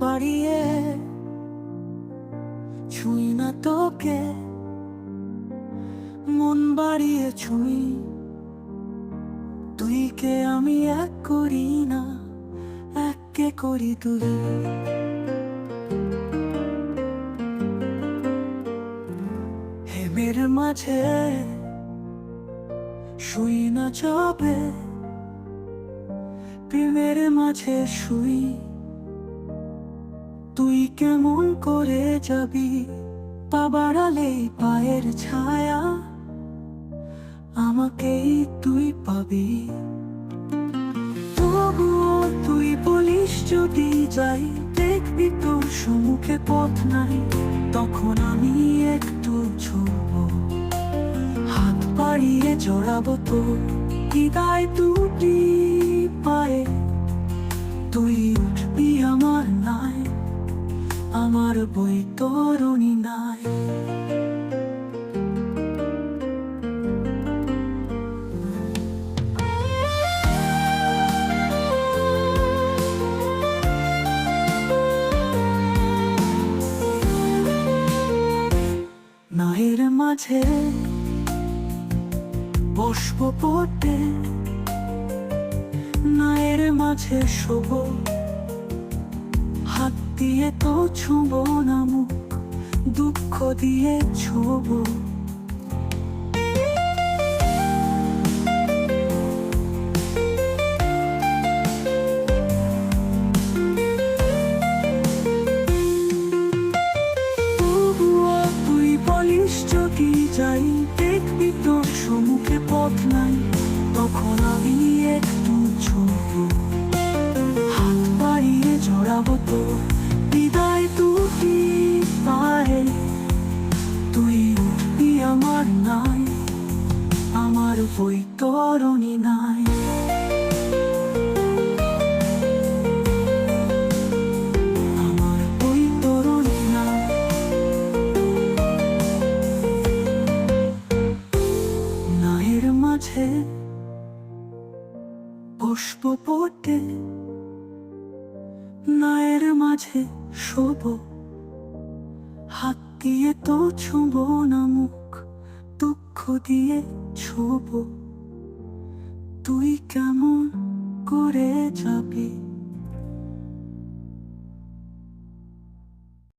বাড়িয়ে ছুঁই না তোকে। মন বাড়িয়ে ছুঁই। তুই কে আমি এক করি না এককে করি তুই। হেমের মাঝে শুই না যাবে প্রেমের মাঝে শুই। তুই কেমন করে যাবি? পাবারালে পায়ের ছায়া। আমাকেই তুই পাবি। তবুও তুই বলিস যদি যাই, দেখবি তোর সম্মুখে পথ নাই। তখন আমি একটু ছোব। হাত বাড়িয়ে জড়াবো তো হৃদয় দুটি পায়ে। তুই আমার বই তরণী নাই নাহের মাঝে বসবো পড়তে নায়ের মাঝে হাত দিয়ে তো ছুঁব না মুখ, দুঃখ দিয়ে ছোব। যাই, দেখবি তোর সম্মুখে পথ নাই, তখন আমি একটু ছোট। বৈতরণী নাই আমার নাই মাঝে পুষ্প পড়তে নায়ের মাঝে শোব হাত দিয়ে তো ছুঁব না মুখ দুঃখ দিয়ে ছোব। তুই কেমন করে যাবি?